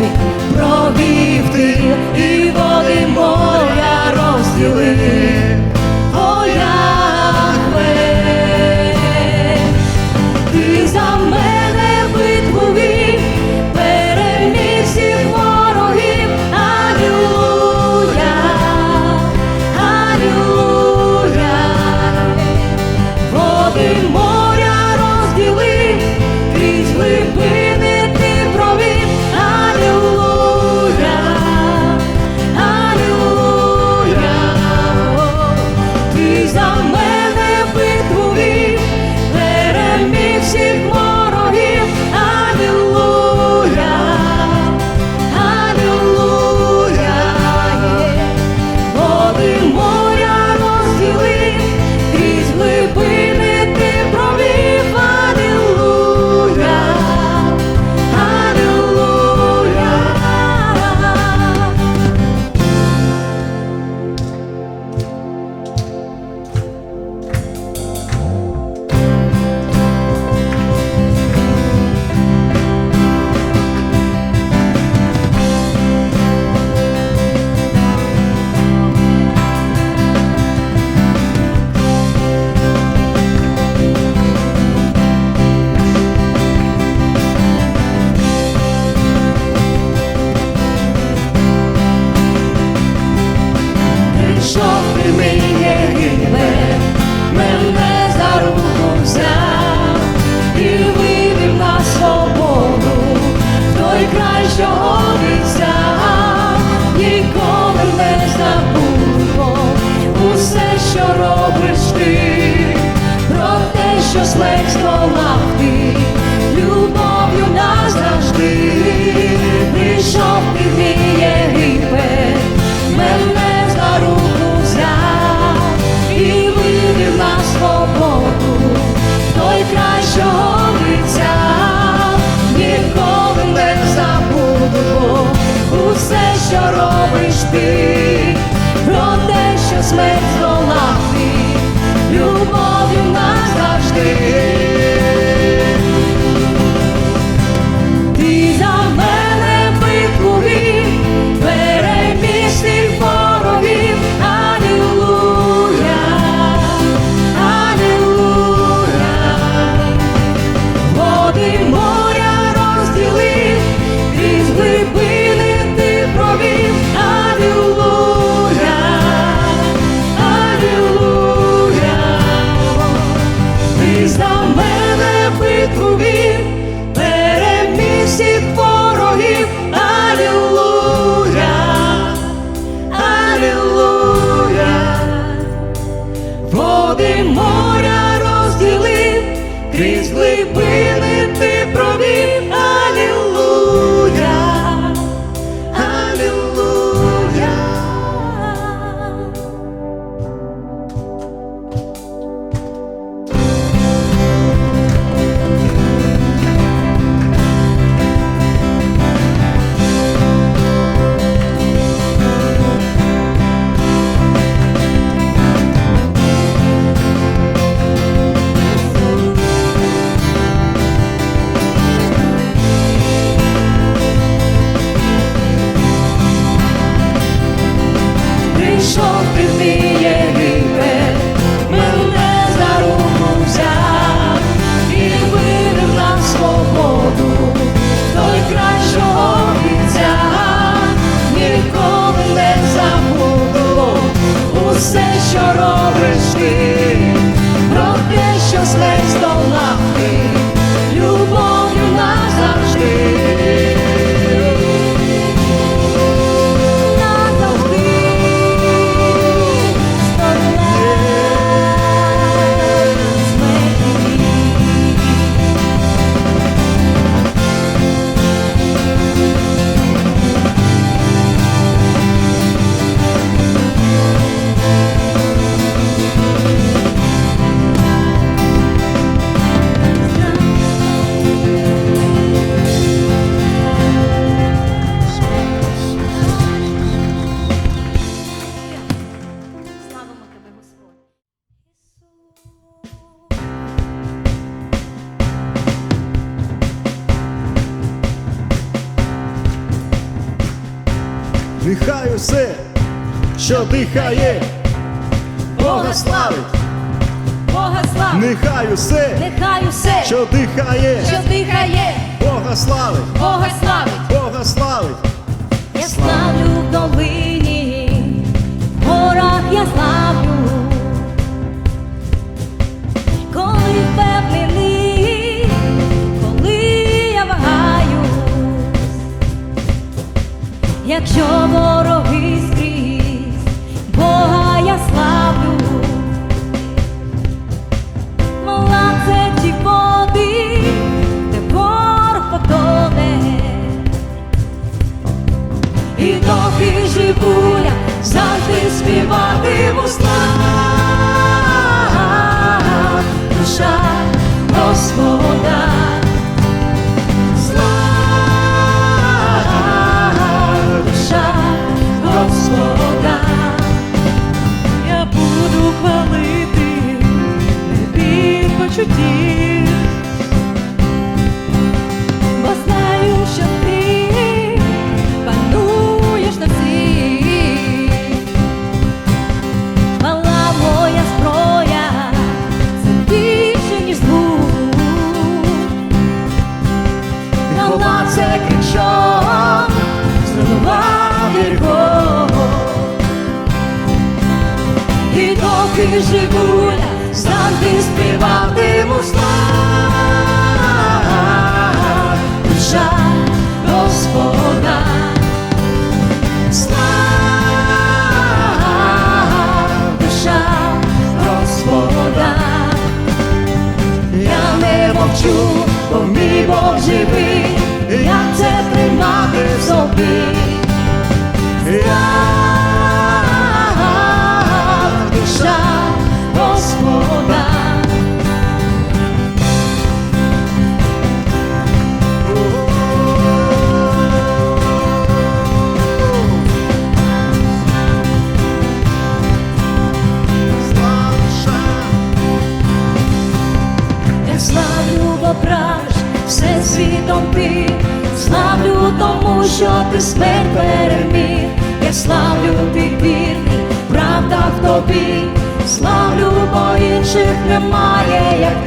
ти, провів ти і дихає, Бога славить, Бога славить, нехай усе, нехай усе, що дихає, що дихає, Бога славить, Бога славить. Бога славить, доки живу я, завжди співатиму слава душа Господа. Слава душа Господа. Я не мовчу, бо мій Бог живий, як це тримати в собі. Слава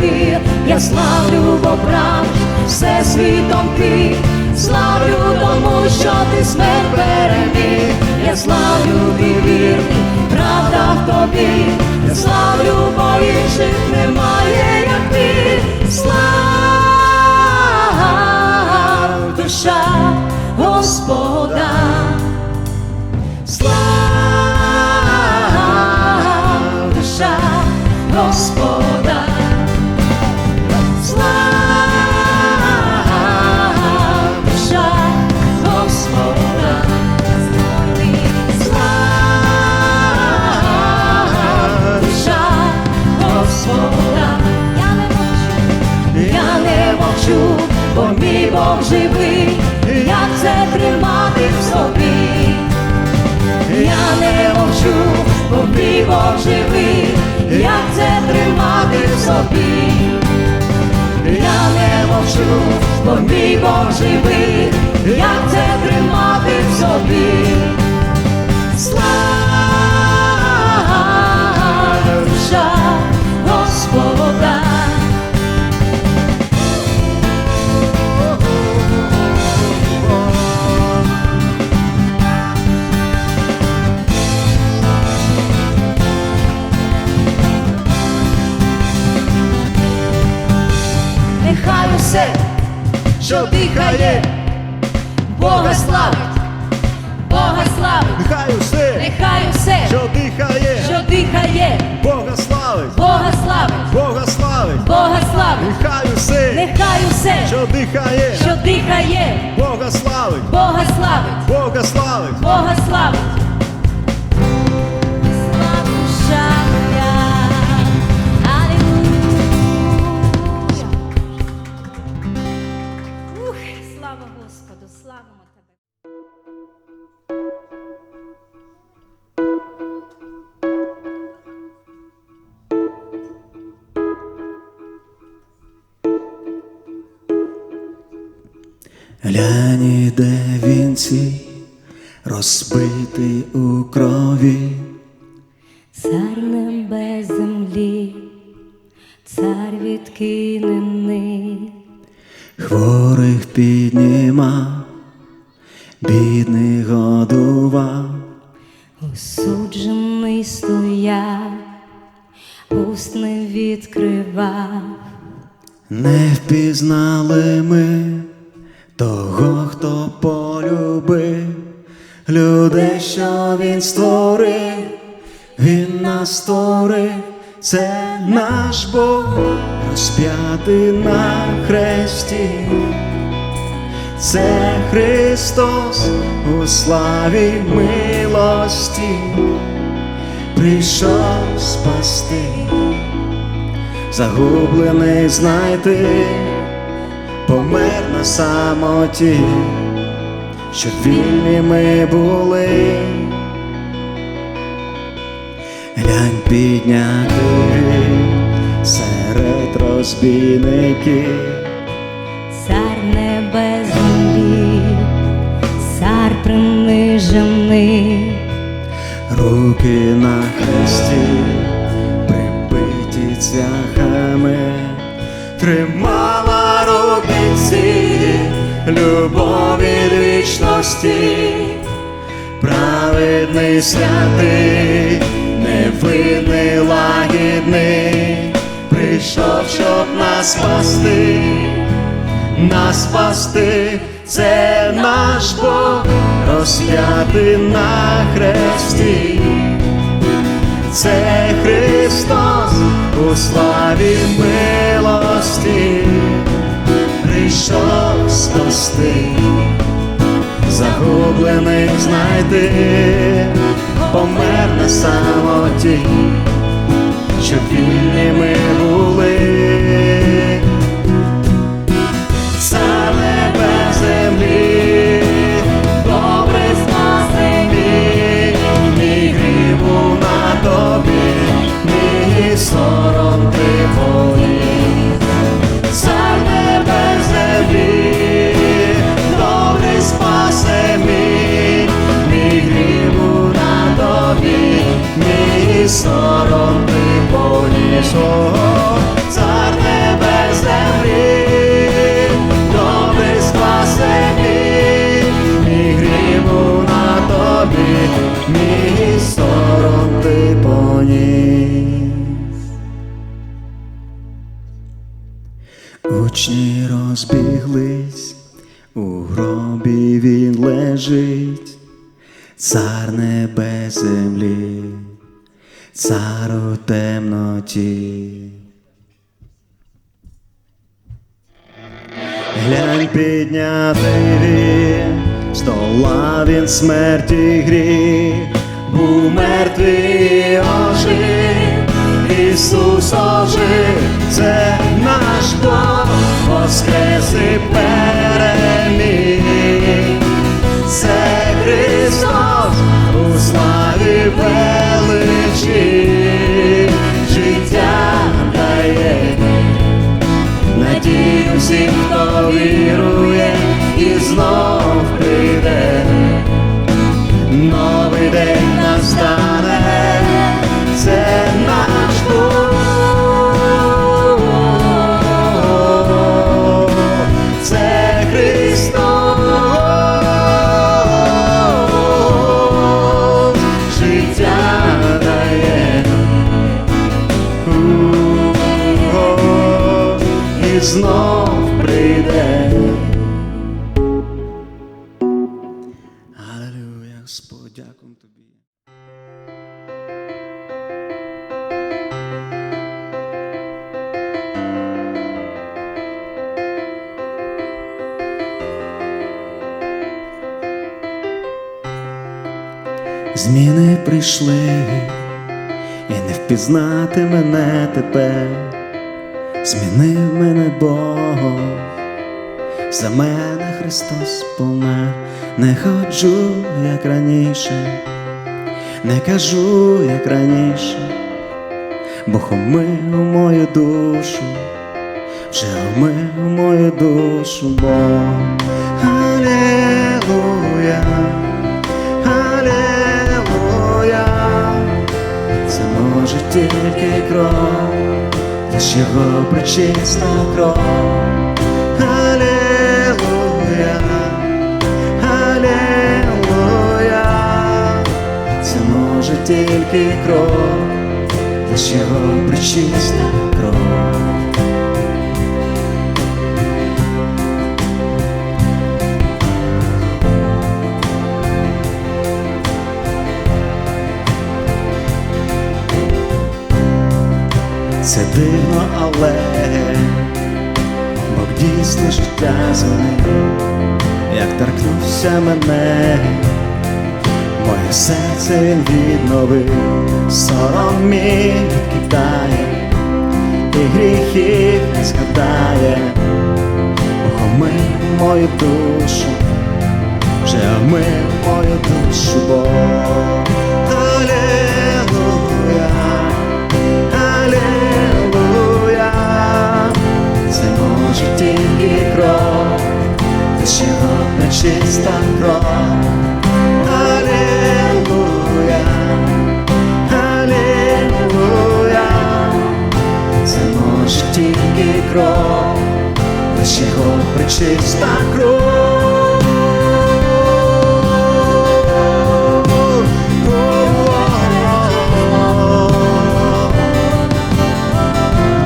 ти. Я славлю, бо правиш все світом ти, славлю тому, що ти смерть переміг. Я славлю ти вірний, правда в тобі, я славлю, бо інших немає, як ти. Слава душа Господа. Мовчу, бо мій Бог живий, як це тримати в собі. Я не мовчу, бо мій Бог живий, як це тримати в собі. Я не мовчу, бо мій Бог живий, як це тримати в собі. Слава що дихає, Бога славить, Бога славить, Нехай усе, нехай усе, що дихає, що дихає, Бога славить, Бога славить, Бога славить, Бога славить, нехай усе, нехай усе, що дихає, що дихає, Бога славить, Бога славить, Бога славить. Бога славить. Господу, славимо тебе. Глянь, іде вінці, розбитий у крові, Цар небес землі, цар відкинений, хворих піднімав, бідних годував, осуджений стояв, уст не відкривав, не впізнали ми того, хто полюбив, людей, що він створив, він нас створив, це наш Бог, розп'ятий на хресті. Це Христос у славі милості прийшов спасти, загублений знайти, помер на самоті, щоб вільні ми були. Глянь піднятий серед розбійників. цар небес землі, цар принижений, Руки на хресті, прибиті цвяхами, тримала руки ці, любов від вічності, праведний святий, невинний лагідний, прийшов, щоб нас спасти, нас спасти, це наш Бог, розп'ятий на хресті. Це Христос у славі милості. Прийшов спасти, загублених знайти, помер на самоті, щоб вільні ми були. Гробі він лежить, цар небес землі, цар у темноті. Глянь піднятий він, стола він смерті гріх, був мертвий ожив, Ісус ожив, це Бог, воскрес переміг. Це Христос у славі величі, Господь, дякую тобі. Зміни прийшли, і не впізнати мене тепер. Змінив мене Бог, за мене Христос помер, не ходжу, як раніше, не кажу, як раніше, бо хомив мою душу, вже омив мою душу, бо. Аллилуйя, Аллилуйя, це може тільки кров, лиш його причиста кров. Hallelujah. Тільки кров, лиш його причиста кров. Це дивно, але Бог дійсно життя змінив, як торкнувся мене, моє серце він відновив, сором мій відкидає, і гріхів не згадає, Бог омив мою душу, вже омив мою душу, Бог. Алілуя. Алілуя, це може тільки кров, лиш його пречиста кров. Кров, лиш його пречиста кров.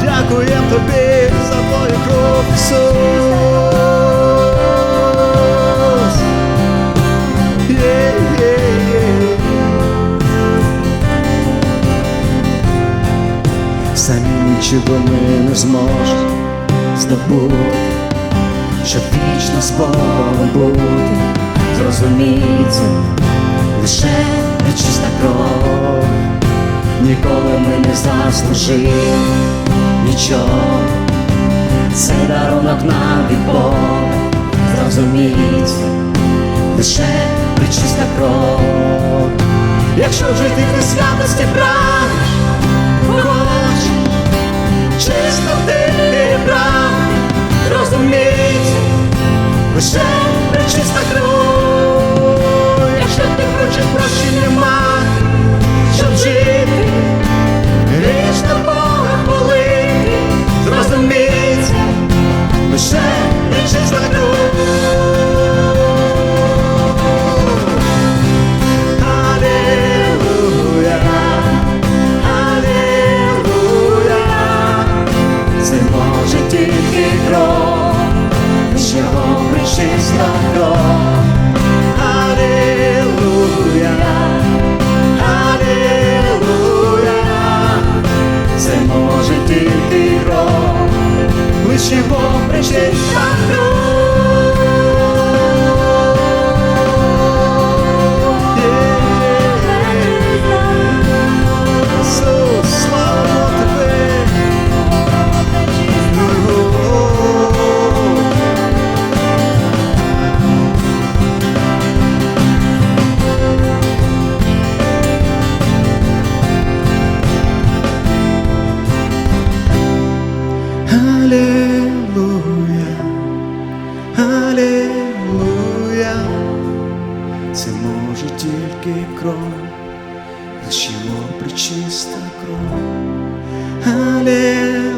Дякуєм тобі за твою кров, Ісус. Є, є, є. Самі нічого ми не зможемо здобути, щоб вічно з Богом бути, зрозуміється лише нечиста кров. Ніколи ми не заслужили нічого, це дарунок нам від Бога, зрозуміється лише причиста кров. Якщо жити ти святості прагнеш, хочеш чистоти і правди, зрозуміється лише причиста кров. Його причиста лиш його причиста кров. Аллилуйя,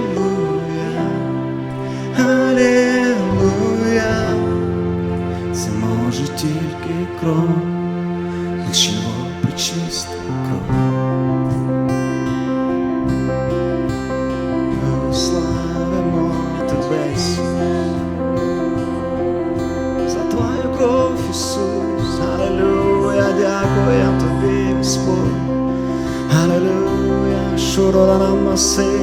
аллилуйя, це може тільки кров, лиш його причиста кров. Господь, Аллилуйя, шурола нам